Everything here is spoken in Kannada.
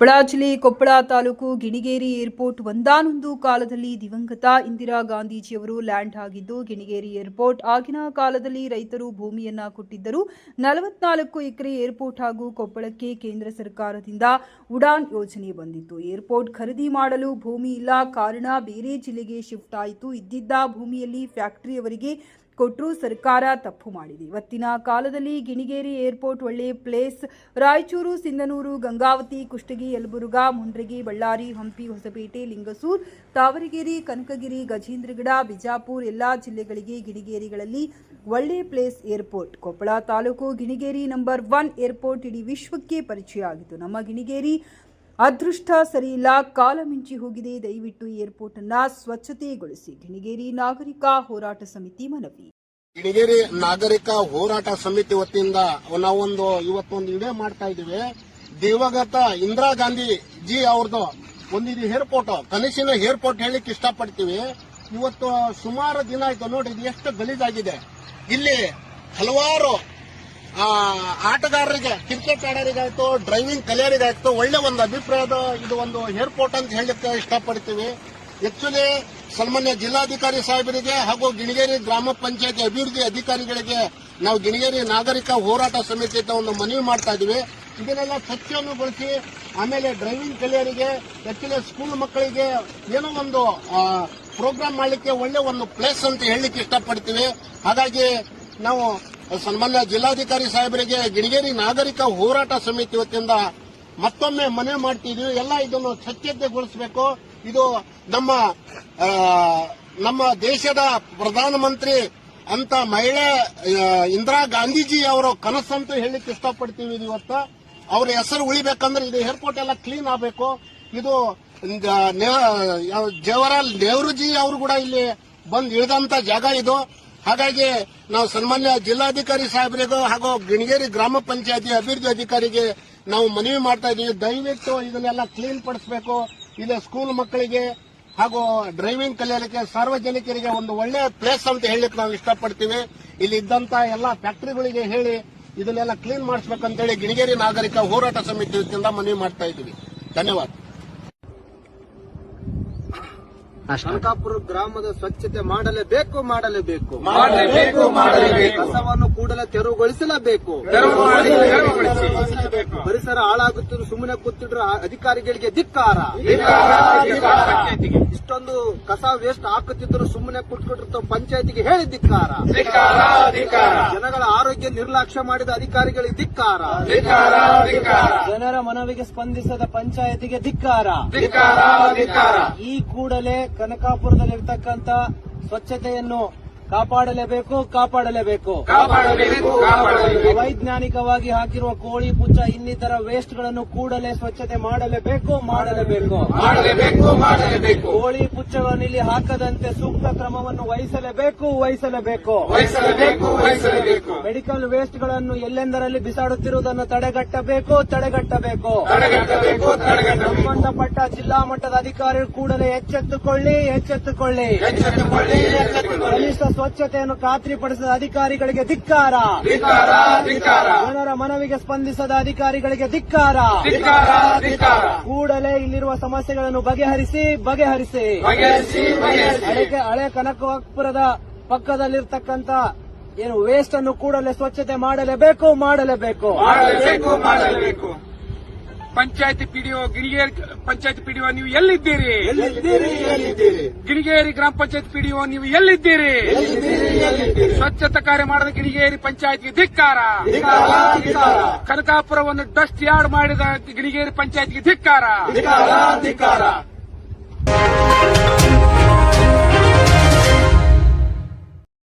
ಕೊಪ್ಪಳ ಜಿಲ್ಲೆ ಕೊಪ್ಪಳ ತಾಲೂಕು ಗಿಣಿಗೇರಿ ಏರ್ಪೋರ್ಟ್ ಒಂದಾನೊಂದು ಕಾಲದಲ್ಲಿ ದಿವಂಗತ ಇಂದಿರಾ ಗಾಂಧೀಜಿಯವರು ಲ್ಯಾಂಡ್ ಆಗಿದ್ದು, ಗಿಣಿಗೇರಿ ಏರ್ಪೋರ್ಟ್ ಆಗಿನ ಕಾಲದಲ್ಲಿ ರೈತರು ಭೂಮಿಯನ್ನ ಕೊಟ್ಟಿದ್ದರು. ನಲವತ್ನಾಲ್ಕು ಎಕರೆ ಏರ್ಪೋರ್ಟ್ ಹಾಗೂ ಕೊಪ್ಪಳಕ್ಕೆ ಕೇಂದ್ರ ಸರ್ಕಾರದಿಂದ ಉಡಾನ್ ಯೋಜನೆ ಬಂದಿತ್ತು. ಏರ್ಪೋರ್ಟ್ ಖರೀದಿ ಮಾಡಲು ಭೂಮಿ ಇಲ್ಲ. ಕಾರಣ ಬೇರೆ ಜಿಲ್ಲೆಗೆ ಶಿಫ್ಟ್ ಆಯಿತು. ಇದ್ದಿದ್ದ ಭೂಮಿಯಲ್ಲಿ ಫ್ಯಾಕ್ಟರಿಯವರಿಗೆ ಕೊಟ್ಟರು ಸರ್ಕಾರ ತಪ್ಪು ಮಾಡಿದೆ. ಇವತ್ತಿನ ಕಾಲದಲ್ಲಿ ಗಿಣಿಗೇರಿ ಏರ್ಪೋರ್ಟ್ ಒಳ್ಳೆಯ ಪ್ಲೇಸ್. ರಾಯಚೂರು, ಸಿಂಧನೂರು, ಗಂಗಾವತಿ, ಕುಷ್ಟಗಿ, ಯಲಬುರ್ಗಾ, ಮುಂಡ್ರಗಿ, ಬಳ್ಳಾರಿ, ಹಂಪಿ, ಹೊಸಪೇಟೆ, ಲಿಂಗಸೂರ್, ತಾವರಗಿರಿ, ಕನಕಗಿರಿ, ಗಜೇಂದ್ರಗಡ, ಬಿಜಾಪುರ್ ಎಲ್ಲಾ ಜಿಲ್ಲೆಗಳಿಗೆ ಗಿಣಿಗೇರಿಗಳಲ್ಲಿ ಒಳ್ಳೆ place airport. Koppal taluk Ginigeri number one airport ಇಡೀ ವಿಶ್ವಕ್ಕೆ ಪರಿಚಯ ಆಗಿತ್ತು ನಮ್ಮ ಗಿಣಿಗೇರಿ ಅದೃಷ್ಟ ಸರಿಯಿಲ್ಲ, ಕಾಲ ಮಿಂಚಿ ಹೋಗಿದೆ. ದಯವಿಟ್ಟು ಏರ್ಪೋರ್ಟ್ ಸ್ವಚ್ಛತೆಗೊಳಿಸಿ. ಗಿಣಿಗೇರಿ ನಾಗರಿಕ ಹೋರಾಟ ಸಮಿತಿ ಮನವಿ. ಗಿಣಿಗೇರಿ ನಾಗರಿಕ ಹೋರಾಟ ಸಮಿತಿ ವತಿಯಿಂದ ನಾವೊಂದು ಇವತ್ತೊಂದು ಇಡೇ ಮಾಡ್ತಾ ಇದ್ದೀವಿ. ದಿವಂಗತ ಇಂದಿರಾ ಗಾಂಧಿ ಜಿ ಅವ್ರದ್ದು ಒಂದಿದು ಏರ್ಪೋರ್ಟ್, ಕನಸಿನ ಏರ್ಪೋರ್ಟ್ ಹೇಳಿಕ್ ಇಷ್ಟಪಡ್ತೀವಿ. ಇವತ್ತು ಸುಮಾರು ದಿನ ಆಯ್ತು ನೋಡಿ ಎಷ್ಟು ಗಲೀಜಾಗಿದೆ. ಇಲ್ಲಿ ಹಲವಾರು ಆಟಗಾರರಿಗೆ ಕ್ರಿಕೆಟ್ ಆಡೋರಿಗಾಯ್ತು ಡ್ರೈವಿಂಗ್ ಕಲಿಯೋರಿಗಾಯ್ತು, ಒಳ್ಳೆ ಒಂದು ಅಭಿಪ್ರಾಯದ ಇದು ಒಂದು ಏರ್ಪೋರ್ಟ್ ಅಂತ ಹೇಳಲಿಕ್ಕೆ ಇಷ್ಟಪಡ್ತೀವಿ. ಆಕ್ಚುಲಿ ಸನ್ಮಾನ್ಯ ಜಿಲ್ಲಾಧಿಕಾರಿ ಸಾಹೇಬರಿಗೆ ಹಾಗೂ ಗಿಣಿಗೇರಿ ಗ್ರಾಮ ಪಂಚಾಯತಿ ಅಭಿವೃದ್ಧಿ ಅಧಿಕಾರಿಗಳಿಗೆ ನಾವು ಗಿಣಿಗೇರಿ ನಾಗರಿಕ ಹೋರಾಟ ಸಮಿತಿ ಅಂತ ಒಂದು ಮನವಿ ಮಾಡ್ತಾ ಇದೀವಿ ಇದನ್ನೆಲ್ಲ ಬಳಸಿ ಆಮೇಲೆ ಡ್ರೈವಿಂಗ್ ಕಲಿಯೋರಿಗೆ ಆಕ್ಚುಲಿ ಸ್ಕೂಲ್ ಮಕ್ಕಳಿಗೆ ಏನೋ ಒಂದು ಪ್ರೋಗ್ರಾಮ್ ಮಾಡಲಿಕ್ಕೆ ಒಳ್ಳೆ ಒಂದು ಪ್ಲೇಸ್ ಅಂತ ಹೇಳಲಿಕ್ಕೆ ಇಷ್ಟಪಡ್ತೀವಿ. ಹಾಗಾಗಿ ನಾವು ಸನ್ಮಾನ್ಯ ಜಿಲ್ಲಾಧಿಕಾರಿ ಸಾಹೇಬರಿಗೆ ಗಿಣಿಗೇರಿ ನಾಗರಿಕ ಹೋರಾಟ ಸಮಿತಿ ವತಿಯಿಂದ ಮತ್ತೊಮ್ಮೆ ಮನೆ ಮಾಡ್ತಿದೀವಿ ಎಲ್ಲ ಇದನ್ನು ಸ್ವಚ್ಛತೆಗೊಳಿಸಬೇಕು ಇದು ನಮ್ಮ ನಮ್ಮ ದೇಶದ ಪ್ರಧಾನಮಂತ್ರಿ ಅಂತ ಮಹಿಳೆ ಇಂದಿರಾ ಗಾಂಧೀಜಿ ಅವರ ಕನಸಂತೂ ಹೇಳಲಿಕ್ಕೆ ಇಷ್ಟಪಡ್ತೀವಿ ಇವತ್ತು. ಅವ್ರ ಹೆಸರು ಉಳಿಬೇಕಂದ್ರೆ ಇದು ಏರ್ಪೋರ್ಟ್ ಎಲ್ಲ ಕ್ಲೀನ್ ಆಗಬೇಕು. ಇದು ಜವಾಹರ್ಲಾಲ್ ನೆಹರೂಜಿ ಅವರು ಕೂಡ ಇಲ್ಲಿ ಬಂದು ಇಳಿದಂತ ಜಾಗ ಇದು. ಹಾಗಾಗಿ ನಾವು ಸನ್ಮಾನ್ಯ ಜಿಲ್ಲಾಧಿಕಾರಿ ಸಾಹೇಬರಿಗೂ ಹಾಗೂ ಗಿಣಗೇರಿ ಗ್ರಾಮ ಪಂಚಾಯತಿ ಅಭಿವೃದ್ಧಿ ಅಧಿಕಾರಿಗೆ ನಾವು ಮನವಿ ಮಾಡ್ತಾ ಇದೀವಿ ದಯವಿಟ್ಟು ಇದನ್ನೆಲ್ಲ ಕ್ಲೀನ್ ಪಡಿಸಬೇಕು. ಇಲ್ಲಿ ಸ್ಕೂಲ್ ಮಕ್ಕಳಿಗೆ ಹಾಗೂ ಡ್ರೈವಿಂಗ್ ಕಲಿಯಲಿಕ್ಕೆ ಸಾರ್ವಜನಿಕರಿಗೆ ಒಂದು ಒಳ್ಳೆ ಪ್ಲೇಸ್ ಅಂತ ಹೇಳಲಿಕ್ಕೆ ನಾವು ಇಷ್ಟಪಡ್ತೀವಿ. ಇಲ್ಲಿ ಇದ್ದಂತ ಎಲ್ಲ ಫ್ಯಾಕ್ಟರಿಗಳಿಗೆ ಹೇಳಿ ಇದನ್ನೆಲ್ಲ ಕ್ಲೀನ್ ಮಾಡಿಸ್ಬೇಕಂತೇಳಿ ಗಿಣಿಗೇರಿ ನಾಗರಿಕ ಹೋರಾಟ ಸಮಿತಿ ಮನವಿ ಮಾಡ್ತಾ ಇದ್ದೀವಿ. ಧನ್ಯವಾದ. ಕನಕಾಪುರ ಗ್ರಾಮದ ಸ್ವಚ್ಛತೆ ಮಾಡಲೇಬೇಕು ಮಾಡಲೇಬೇಕು. ಮಾಡಲೇಬೇಕು ಮಾಡಲೇಬೇಕು. ಕಸವನ್ನು ಕೂಡಲೇ ತೆರವುಗೊಳಿಸಲೇಬೇಕು. ತೆರವುಗೊಳಿಸಿ. ಪರಿಸರ ಹಾಳಾಗುತ್ತಿದ್ದು ಸುಮ್ಮನೆ ಕೂತಿದ್ರು ಅಧಿಕಾರಿಗಳಿಗೆ ಧಿಕ್ಕಾರ ಧಿಕ್ಕಾರ, ಧಿಕ್ಕಾರ ಪಂಚಾಯ್ತಿಗೆ. ಇಷ್ಟೊಂದು ಕಸ ವೇಸ್ಟ್ ಹಾಕುತ್ತಿದ್ದರು ಸುಮ್ಮನೆ ಕುಟ್ಕೊಟ್ಟಿರ್ತಾವ ಪಂಚಾಯತಿಗೆ ಹೇಳಿ ಧಿಕ್ಕಾರ. ಜನಗಳ ಆರೋಗ್ಯ ನಿರ್ಲಕ್ಷ್ಯ ಮಾಡಿದ ಅಧಿಕಾರಿಗಳಿಗೆ ಧಿಕ್ಕಾರ. ಜನರ ಮನವಿಗೆ ಸ್ಪಂದಿಸದ ಪಂಚಾಯತಿಗೆ ಧಿಕ್ಕಾರ. ಈ ಕೂಡಲೇ ಕನಕಾಪುರದಲ್ಲಿರ್ತಕ್ಕಂಥ ಸ್ವಚ್ಛತೆಯನ್ನು ಕಾಪಾಡಲೇಬೇಕು ಕಾಪಾಡಲೇಬೇಕು. ವೈಜ್ಞಾನಿಕವಾಗಿ ಅವೈಜ್ಞಾನಿಕವಾಗಿ ಹಾಕಿರುವ ಕೋಳಿ ಪುಚ್ಚ ಇನ್ನಿತರ ವೇಸ್ಟ್ಗಳನ್ನು ಕೂಡಲೇ ಸ್ವಚ್ಛತೆ ಮಾಡಲೇಬೇಕು ಮಾಡಲೇಬೇಕು. ಮಾಡಲೇಬೇಕು ಮಾಡಲೇಬೇಕು. ಕೋಳಿ ಪುಚ್ಚಗಳನ್ನು ಇಲ್ಲಿ ಹಾಕದಂತೆ ಸೂಕ್ತ ಕ್ರಮವನ್ನು ವಹಿಸಲೇಬೇಕು ವಹಿಸಲೇಬೇಕು. ವಹಿಸಲೇಬೇಕು ವಹಿಸಲೇಬೇಕು. ಮೆಡಿಕಲ್ ವೇಸ್ಟ್ಗಳನ್ನು ಎಲ್ಲೆಂದರಲ್ಲಿ ಬಿಸಾಡುತ್ತಿರುವುದನ್ನು ತಡೆಗಟ್ಟಬೇಕು ತಡೆಗಟ್ಟಬೇಕು. ಸಂಬಂಧಪಟ್ಟ ಜಿಲ್ಲಾ ಮಟ್ಟದ ಅಧಿಕಾರಿಗಳು ಕೂಡಲೇ ಎಚ್ಚೆತ್ತುಕೊಳ್ಳಿ ಎಚ್ಚೆತ್ತುಕೊಳ್ಳಿ. ಎಚ್ಚೆತ್ತುಕೊಳ್ಳಿ ಎಚ್ಚೆತ್ತುಕೊಳ್ಳಿ. ಕನಿಷ್ಠ ಸ್ವಚ್ಛತೆಯನ್ನು ಖಾತ್ರಿಪಡಿಸಿದ ಅಧಿಕಾರಿಗಳಿಗೆ ಧಿಕ್ಕಾರ. ಜನರ ಮನವಿಗೆ ಸ್ಪಂದಿಸದ ಅಧಿಕಾರಿಗಳಿಗೆ ಧಿಕ್ಕಾರ. ಕೂಡಲೇ ಇಲ್ಲಿರುವ ಸಮಸ್ಯೆಗಳನ್ನು ಬಗೆಹರಿಸಿ ಬಗೆಹರಿಸಿ. ಹಳೆ ಕನಕಪುರದ ಪಕ್ಕದಲ್ಲಿರ್ತಕ್ಕಂಥ ಏನು ವೇಸ್ಟ್ ಅನ್ನು ಕೂಡಲೇ ಸ್ವಚ್ಛತೆ ಮಾಡಲೇಬೇಕು. ಮಾಡಲೇಬೇಕು ಮಾಡಲೇಬೇಕು. ಪಂಚಾಯತಿ ಪಿಡಿಒ ಗಿರಿಗೇರಿ ಪಂಚಾಯತ್ ಪಿಡಿಒ ನೀವು ಎಲ್ಲಿದ್ದೀರಿ? ಗಿರಿಗೇರಿ ಗ್ರಾಮ ಪಂಚಾಯತ್ ಪಿಡಿಒ ನೀವು ಎಲ್ಲಿದ್ದೀರಿ? ಸ್ವಚ್ಛತಾ ಕಾರ್ಯ ಮಾಡದ ಗಿರಿಗೇರಿ ಪಂಚಾಯತ್ಗೆ ಧಿಕ್ಕಾರ. ಕನಕಾಪುರವನ್ನು ಡಸ್ಟ್ ಯಾರ್ಡ್ ಮಾಡಿದ ಗಿರಿಗೇರಿ ಪಂಚಾಯತ್ಗೆ ಧಿಕ್ಕಾರ.